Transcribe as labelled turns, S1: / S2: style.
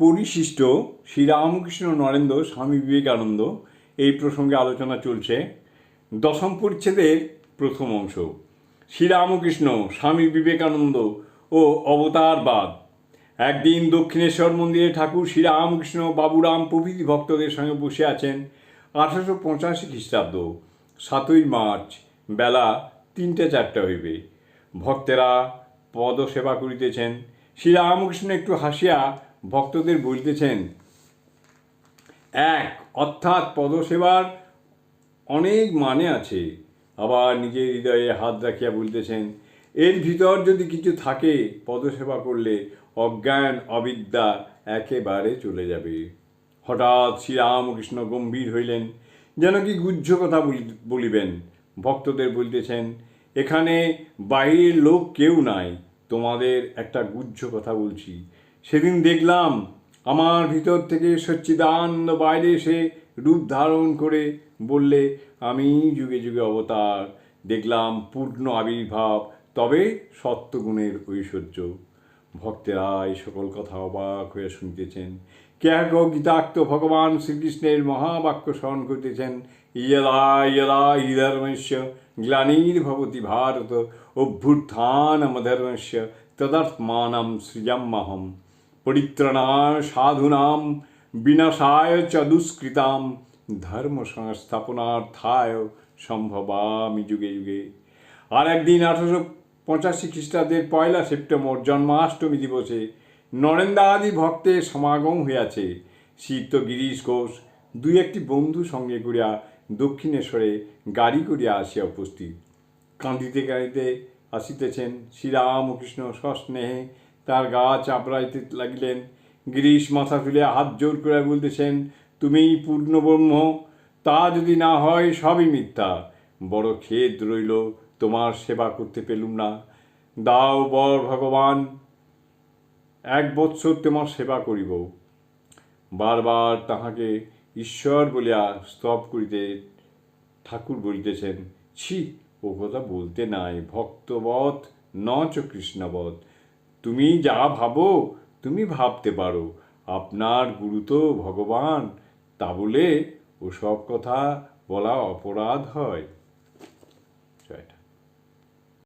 S1: পরিশিষ্ট শ্রীরামকৃষ্ণ নরেন্দ্র স্বামী বিবেকানন্দ এই প্রসঙ্গে আলোচনা চলছে। দশম পরিচ্ছেদের প্রথম অংশ। শ্রীরামকৃষ্ণ স্বামী বিবেকানন্দ ও অবতারবাদ। একদিন দক্ষিণেশ্বর মন্দিরে ঠাকুর শ্রীরামকৃষ্ণ বাবুরাম প্রভৃতি ভক্তদের সঙ্গে বসে আছেন আঠারোশো পঁচাশি খ্রিস্টাব্দ, সাতই মার্চ, বেলা তিনটে চারটে হইবে। ভক্তেরা পদসেবা করিতেছেন। শ্রীরামকৃষ্ণ একটু হাসিয়া ভক্তদের বলিতেছেন, এক, অর্থাৎ পদসেবার অনেক মানে আছে। আবার নিজের হৃদয়ে হাত রাখিয়া বলতেছেন, এর ভিতর যদি কিছু থাকে, পদসেবা করলে অজ্ঞান, অবিদ্যা একেবারে চলে যাবে। হঠাৎ শ্রীরামকৃষ্ণ গম্ভীর হইলেন, যেন কি গুহ্য কথা বলি- বলিবেন। ভক্তদের বলতেছেন, এখানে বাইরের লোক কেউ নাই, তোমাদের একটা গুহ্য কথা বলছি। সেদিন দেখলাম আমার ভিতর থেকে সচ্চিদানন্দ বাইরে এসে রূপ ধারণ করে বললে, আমি যুগে যুগে অবতার। দেখলাম পূর্ণ আবির্ভাব, তবে সত্যগুণের ঐশ্বর্য। ভক্তেরা এই সকল কথা অবাক হয়ে শুনতেছেন। কেহ গীতাক্ত ভগবান শ্রীকৃষ্ণের মহাবাক্য স্মরণ করতেছেন? ইয়লা ইয়লা হি ধর্মস্য গ্লানির্ভবতি ভারত অভ্যুত্থানমধর্মস্য তদর্থমানম সৃজম্মহম পরিত্রাণায়, সাধুনাম, বিনাশায় চ দুষ্কৃতাম ধর্ম সংস্থাপনার্থায় সম্ভবামি যুগে যুগে। আর একদিন আঠারোশো পঁচাশি খ্রিস্টাব্দের পয়লা সেপ্টেম্বর জন্মাষ্টমী দিবসে নরেন্দ্রাদি ভক্তের সমাগম হইয়াছে। শীত গিরিশ ঘোষ দুই একটি বন্ধু সঙ্গে করিয়া দক্ষিণেশ্বরে গাড়ি করিয়া আসিয়া উপস্থিত। কাঁদিতে কাঁদিতে আসিতেছেন শ্রীরামকৃষ্ণ সস্নেহে তার গা চাপড়াইতে লাগিলেন। গিরিশ মাথা তুলিয়া হাত জোর করে বলতেছেন, তুমিই পূর্ণব্রহ্ম, তা যদি না হয় সবই মিথ্যা। বড় খেদ রইল, তোমার সেবা করতে পেলুম না। দাও বর ভগবান, এক বৎসর তোমার সেবা করিব। বারবার তাহাকে ঈশ্বর বলিয়া স্তব করিতে ঠাকুর বলিতেছেন, ছি, ও কথা বলতে নাই, ভক্তবৎ ন চ তুমি যা ভাবো, তুমি ভাবতে পারো। আপনার গুরু তো ভগবান, তা বলে ওসব কথা বলা অপরাধ হয়।